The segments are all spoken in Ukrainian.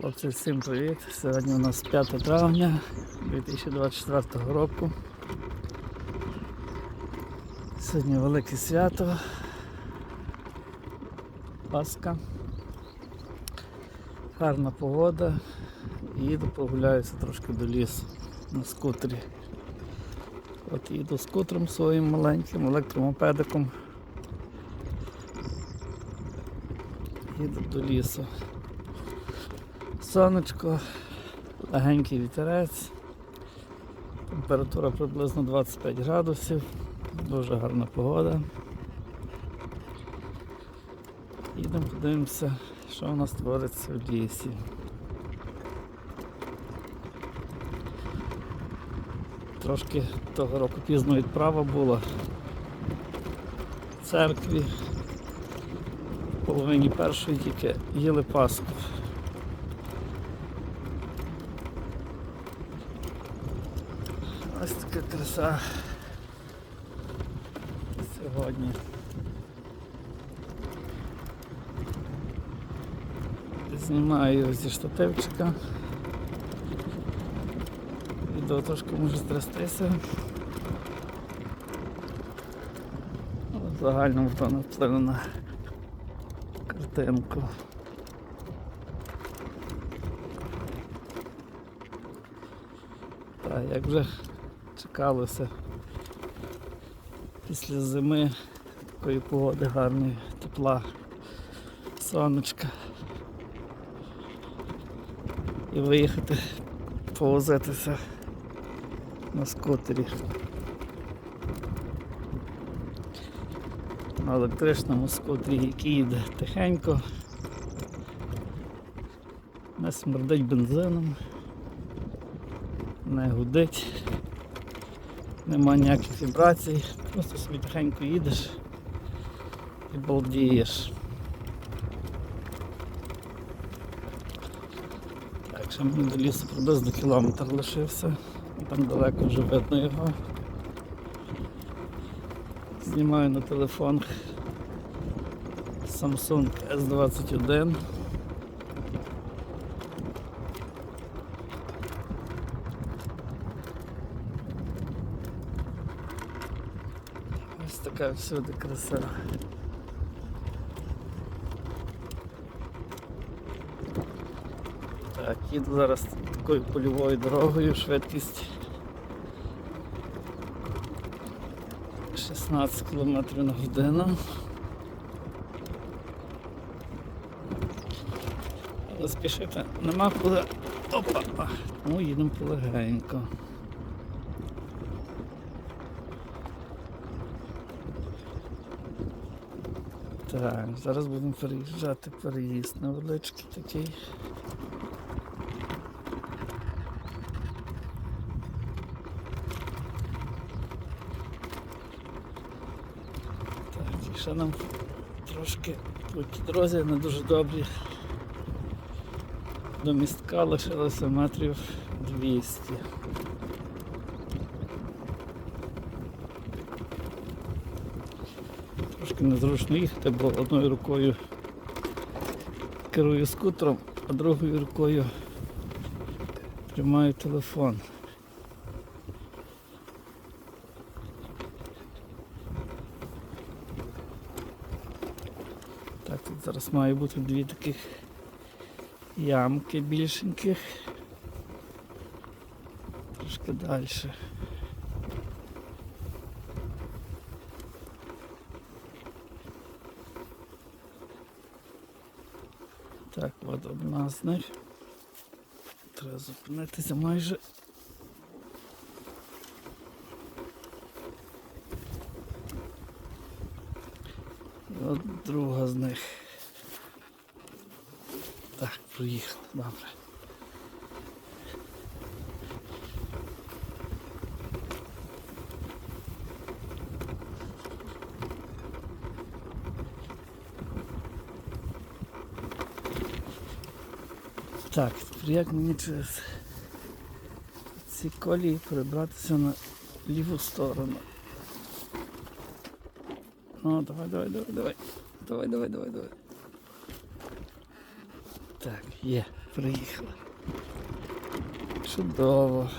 Хлопці, всім привіт! Сьогодні у нас 5 травня 2024 року. Сьогодні велике свято. Пасха. Гарна погода. Їду, прогуляюся трошки до лісу на скутері. От їду скутером своїм маленьким електромопедиком. Їду до лісу. Сонечко, легенький вітерець, температура приблизно 25 градусів, дуже гарна погода. Їдемо подивимося, що у нас твориться в лісі. Трошки того року пізно відправа була в церкві. В половині першої тільки їли Пасху. Ось сьогодні. Знімаю зі штативчика. Відео трошки може стрястися. Але в загальному то не вплине на картинку. Так, як вже чекалося після зими такої погоди гарної, тепла, сонечка. І виїхати повозитися на скутері. На електричному скутері, який їде тихенько, не смердить бензином не гудить, нема ніяких вібрацій, просто собі тихенько їдеш і балдієш. Так, ще мені до лісу приблизно кілометр лишився, і там далеко вже видно його. Знімаю на телефон Samsung S21. Ось така всюди краса. Так, їду зараз такою польовою дорогою, швидкість 16 км на годину. Але спішити нема куди. Опа! Тому їдемо полегенько. Так, зараз будемо переїжджати переїзд невеличкий такий. Так, і ще нам трошки по дорозі не дуже добрі. До містка лишилося метрів 200. Незручно їхати, бо одною рукою керую скутером, а другою рукою тримаю телефон. Так, тут зараз має бути дві таких ямки більшеньких. Трошки далі. Так, одна з них. Треба зупинитися майже. І от друга з них. Так, проїхали, добре. Так, як мені через ці колії перебратися на ліву сторону. Ну, давай, давай, давай, давай. Давай, давай, давай, давай. Так, є. приїхали. Чудово.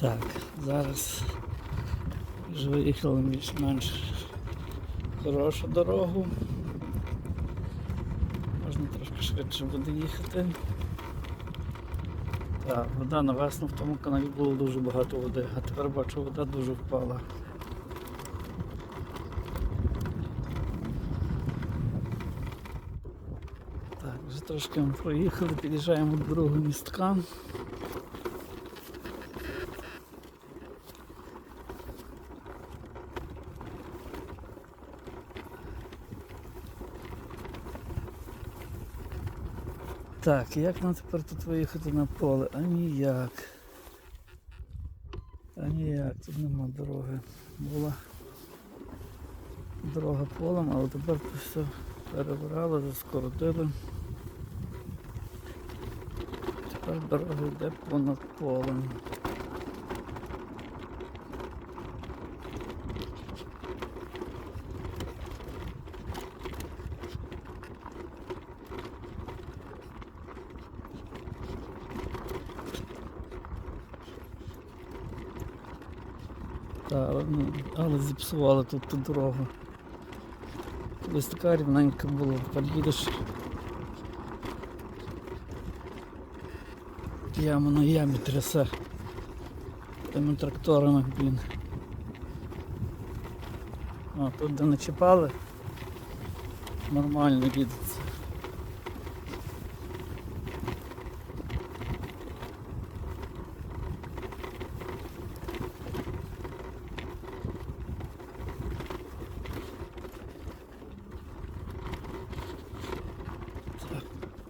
Так, зараз вже виїхали більш-менш хорошу дорогу. Можна трошки швидше буде їхати. Так, вода на весну в тому каналі було дуже багато води, а тепер бачу, вода дуже впала. Так, вже трошки ми проїхали, під'їжджаємо до другого містка. Так, як нам тепер тут виїхати на поле? А ніяк. А ніяк, тут нема дороги. Була дорога полем, але тепер все перебрали, заскоротили. Тепер дорога йде понад полем. Але, ну, але зіпсували тут ту дорогу. Колись така рівненька була, під'їдеш. Яму на ямі трясе. Тими тракторами, блін. О, тут де не чіпали, нормально їдеться.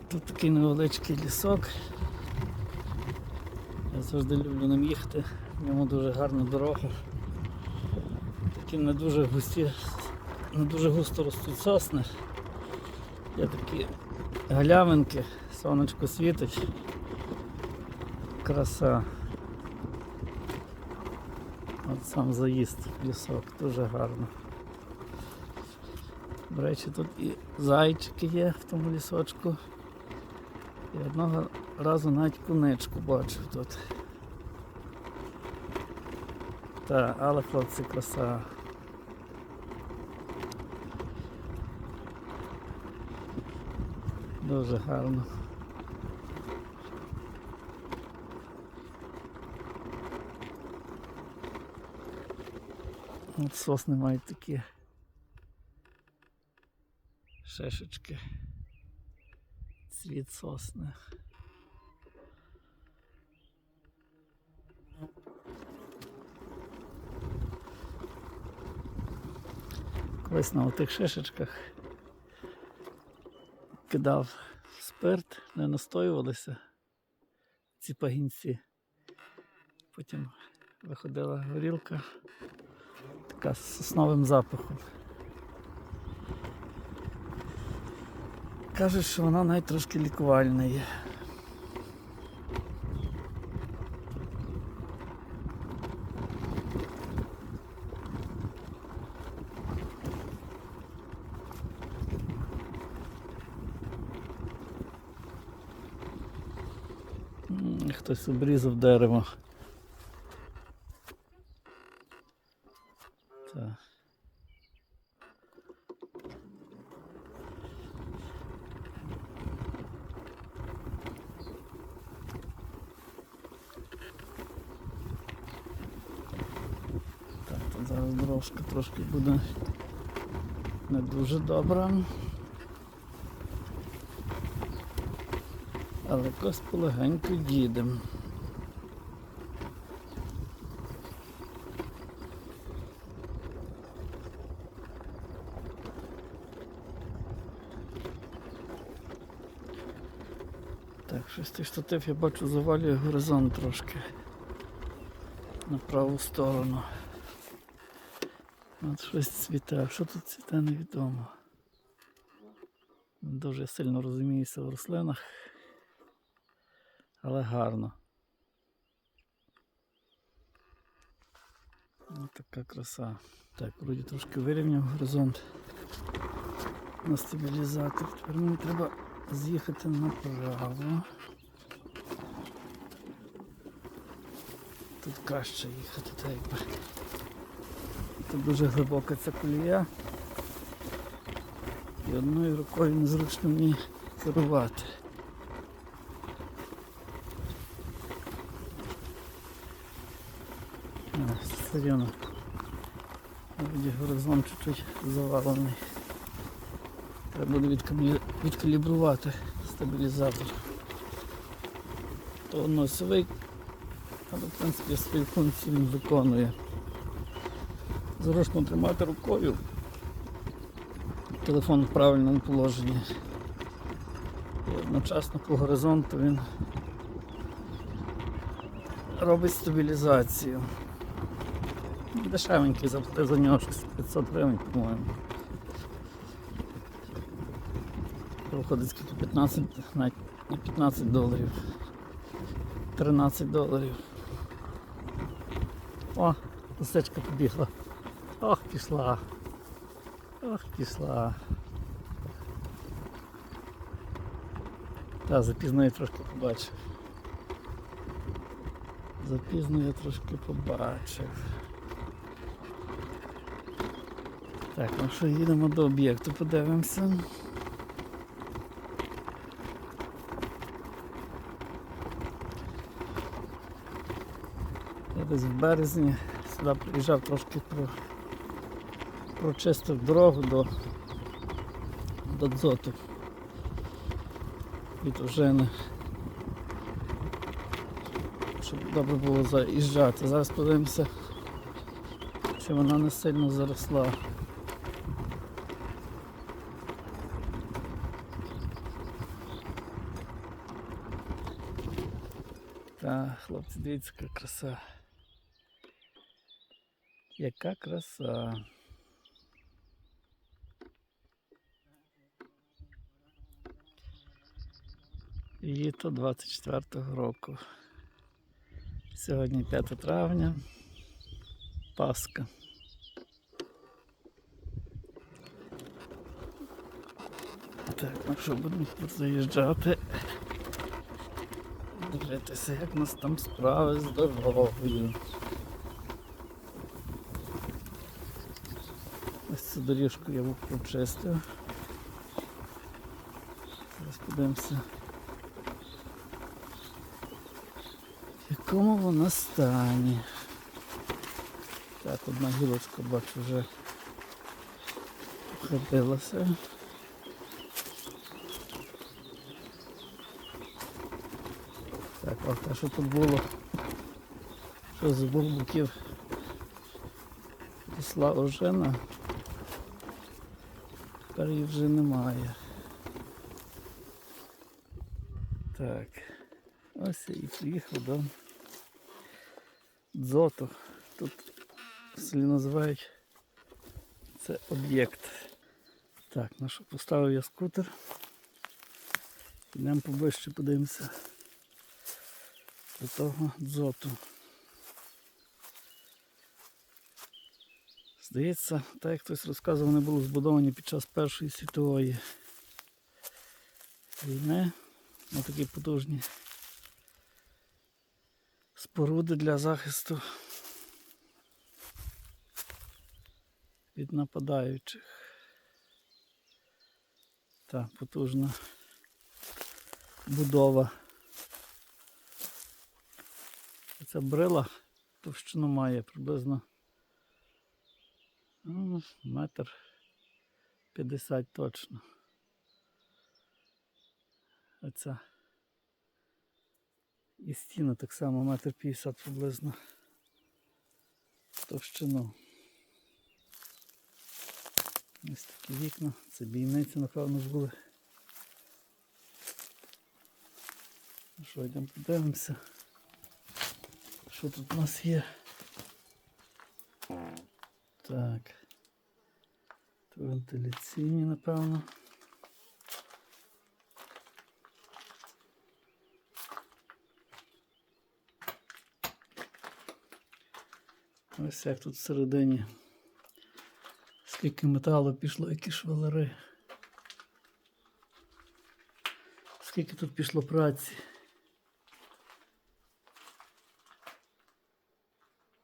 Тут такий невеличкий лісок. Я завжди люблю ним їхати. В ньому дуже гарна дорога. Такі не дуже густі, не дуже густо ростуть сосни. Є такі галявинки, сонечко світить. Краса. От сам заїзд в лісок, дуже гарно. До речі, тут і зайчики є в тому лісочку. І одного разу навіть куничку бачив тут. Та, але хлопці краса. Дуже гарно. От сосни мають такі шишечки. Цвіт сосни. Колись на отих шишечках кидав спирт, не настоювалися ці пагінці. Потім виходила горілка така з сосновим запахом. Кажуть, що вона навіть трошки лікувальна є. Хтось обрізав дерево. Так. Так, тут зараз дорожка трошки буде не дуже добра. Але якось полегенько їдемо. Так, щось той штатив я бачу завалює горизонт трошки на праву сторону. От щось цвіте. Що тут цвіте, невідомо. Не Дуже сильно розуміюся в рослинах, але гарно. Ось така краса. Так, вроді трошки вирівняв горизонт на стабілізатор. Тепер мені треба з'їхати направо. Тут краще їхати, так якби. Тут дуже глибока ця колія. І одною рукою незручно мені керувати. Все рівно. Вроді горизонт чуть-чуть завалений. Треба буде відкалібрувати стабілізатор. То носовий, але в принципі свою функцію він виконує. Зручно тримати рукою. Телефон в правильному положенні. І одночасно по горизонту він робить стабілізацію. Дешевенький заплатив за нього щось 500 гривень, по-моєму. Виходить скільки 15, навіть не 15 доларів. 13 доларів. О, лисичка побігла. Ох, пішла. Ох, пішла. Та, запізно я трошки побачив. Запізно я трошки побачив. Так, ну що, їдемо до об'єкту, подивимося. Я десь в березні сюди приїжджав трошки про, прочистив дорогу до, до дзоту від Ужини. Щоб добре було заїжджати. Зараз подивимося, чи вона не сильно заросла. Та, хлопці, дивіться, яка краса. Яка краса. Літо 24-го року. Сьогодні 5 травня. Пасха. Так, ну що будемо заїжджати? Дивитися, як у нас там справи з дорогою. Ось цю доріжку я був прочистив. Зараз подивимося. Якому вона стані. Так, одна гілочка бачу вже входилася. Так, а те, що тут було, що з боків пішла ожена, тепер її вже немає. Так, ось і приїхав до дзоту. Тут селі називають це об'єкт. Так, ну що, поставив я скутер. Йдемо поближче подивимося до того дзоту. Здається, так як хтось розказував, вони були збудовані під час Першої світової війни. Ось такі потужні споруди для захисту від нападаючих. Та потужна будова. Ця брила товщину має приблизно ну, метр 50 точно. Оця і стіна так само метр 50 приблизно товщину. Ось такі вікна, це бійниці, напевно, були. Що, йдемо подивимося. Що тут у нас є? Так. Вентиляційні, напевно. Ось як тут всередині. Скільки металу пішло, які швелери. Скільки тут пішло праці.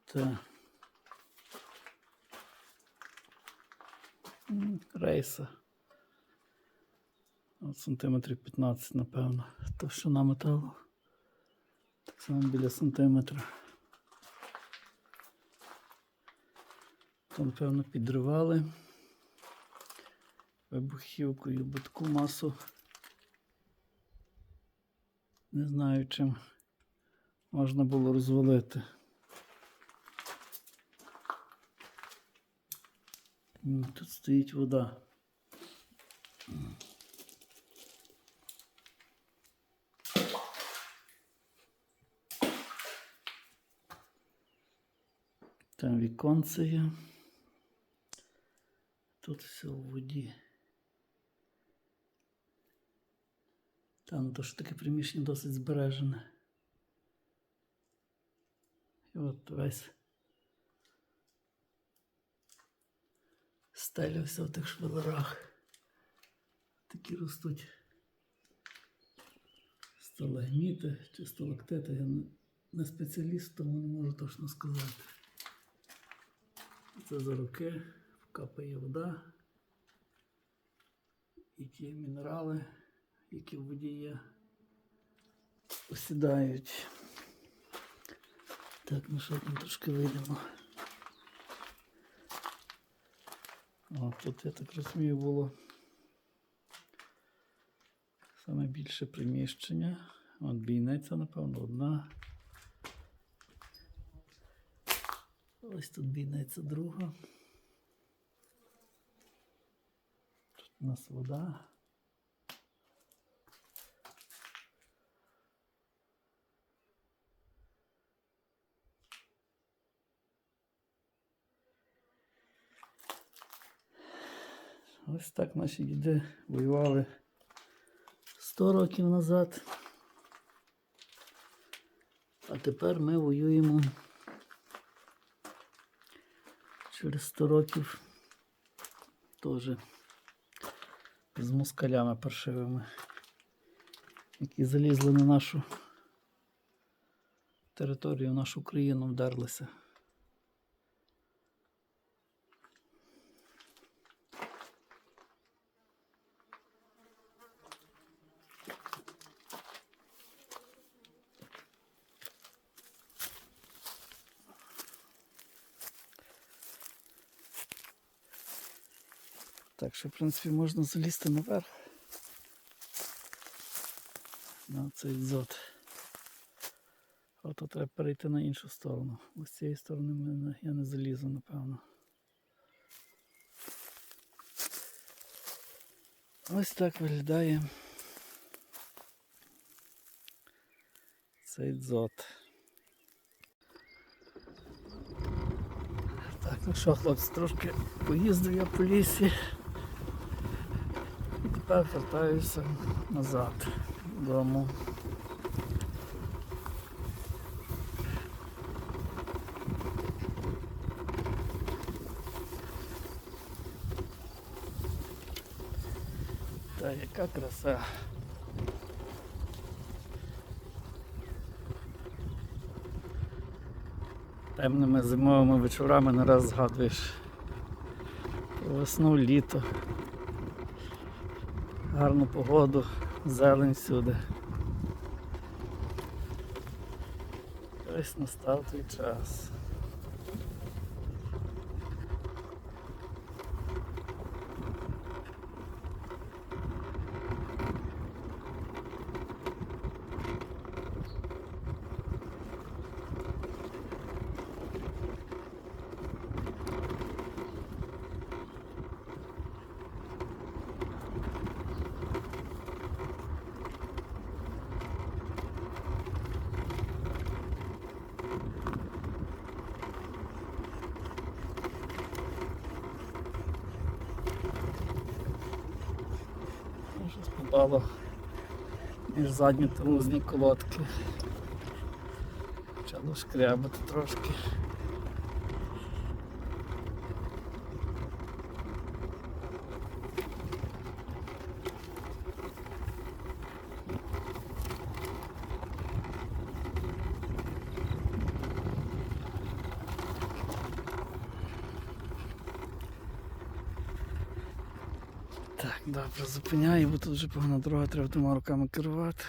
Так. М, Рейса. От сантиметрів 15, напевно. Товщина металу. Так само біля сантиметра. Напевно, підривали вибухівкою, бо таку масу. Не знаю, чим можна було розвалити. Тут стоїть вода. Там віконце є. Тут все у воді. Там то ж таке приміщення досить збережене. І от весь стеля в тих швелерах. Такі ростуть сталагміти чи сталактити. Я не- спеціаліст, тому не можу точно сказати. Це за роки капає вода. І ті мінерали, які в воді є, осідають. Так, ну що там трошки вийдемо. О, тут, я так розумію, було саме більше приміщення. От бійниця, напевно, одна. Ось тут бійниця друга. Тут у нас вода. Ось так наші діди воювали 100 років назад. А тепер ми воюємо через 100 років теж з москалями паршивими, які залізли на нашу територію, в нашу країну вдерлися. Так що, в принципі, можна залізти наверх. На цей дзот. А то треба перейти на іншу сторону. Ось з цієї сторони я не залізу, напевно. Ось так виглядає цей дзот. Так, ну що, хлопці, трошки поїздив я по лісі. Тепер вертаюся назад додому. Та яка краса. Темними зимовими вечорами не раз згадуєш весну, літо, гарну погоду, зелень всюди. Ось настав той час. Ну, Щось попало між задні тормозні колодки. Почало шкрябати трошки. Так, добре, зупиняю, бо тут вже погана дорога, треба двома руками керувати.